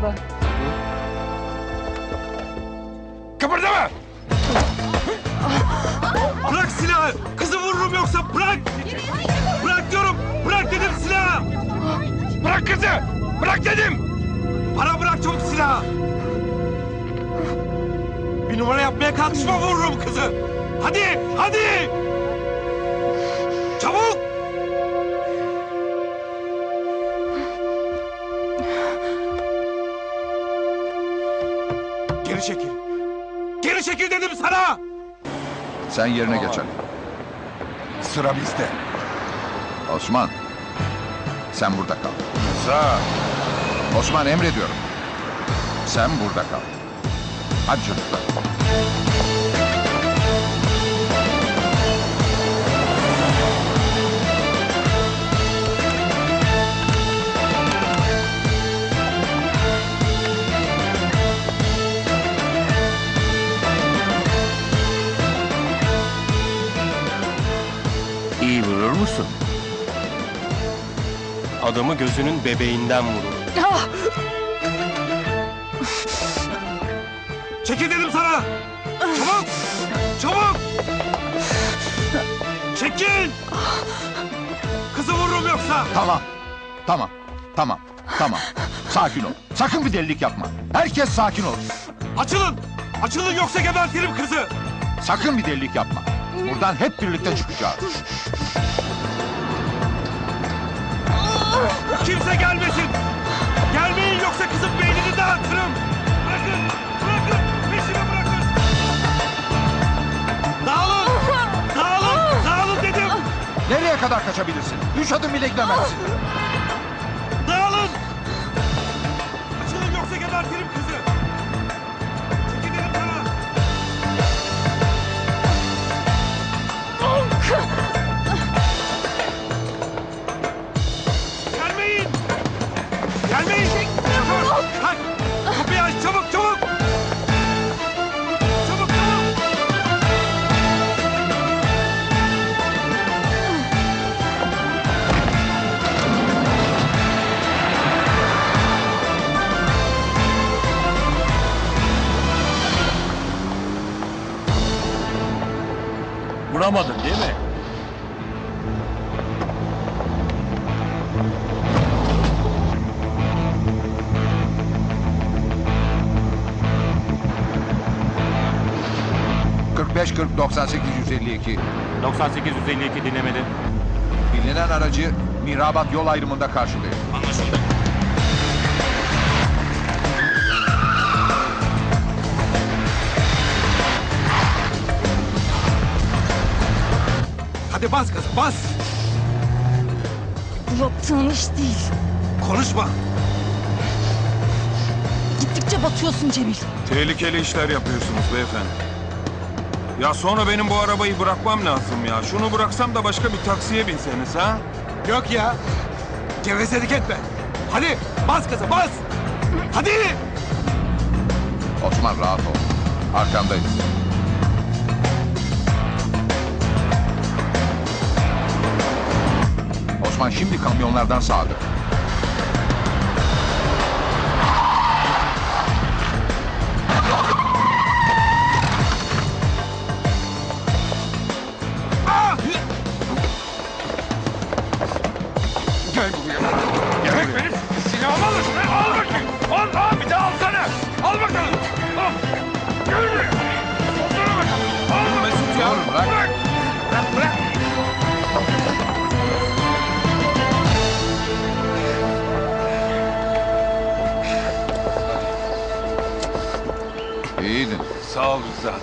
galiba. Kıpırdama! Bırak silahı! Kızı vururum yoksa bırak! Bırak diyorum! Bırak dedim silahı! Bırak kızı! Bırak dedim! Bana bırak çabuk silahı! Bir numara yapmaya kalkışma vururum kızı! Hadi! Hadi! Geri çekil! Geri çekil dedim sana! Sen yerine geç Ali. Sıra bizde. Osman. Sen burada kal. Sağ. Osman emrediyorum. Sen burada kal. Hadi çocuklar. Musun? Adamı gözünün bebeğinden vurur. Ah! Çekil dedim sana! Çabuk! Çabuk! Çekil! Kızı vururum yoksa! Tamam. Tamam. Tamam. Tamam. Sakin ol. Sakın bir delilik yapma. Herkes sakin ol. Açılın! Açılın yoksa gebertirim kızı! Sakın bir delilik yapma. Buradan hep birlikte çıkacağız. Kimse gelmesin! Gelmeyin yoksa kızın beynini dağıtırım! Bırakın! Bırakın! Peşimi bırakın! Dağılın! Dağılın! Dağılın dedim! Nereye kadar kaçabilirsin? Üç adım bile gidemezsin. Vuramadın değil mi? ...45 40 98 152. 98 152 dinlemedi. Bilinen aracı Mirabat yol ayrımında karşılıyor. Hadi bas kızım bas! Bu yaptığın iş değil. Konuşma! Gittikçe batıyorsun Cemil. Tehlikeli işler yapıyorsunuz beyefendi. Ya sonra benim bu arabayı bırakmam lazım ya. Şunu bıraksam da başka bir taksiye binseniz ha? Yok ya! Gevezelik etme! Hadi bas kızım bas! Hadi! Osman rahat ol. Arkandayız. Osman şimdi kamyonlardan sağdı. Gel buraya. Yemek verin. Silahımı. Ha, Al bakayım. İyiydin. Sağ ol Rıza.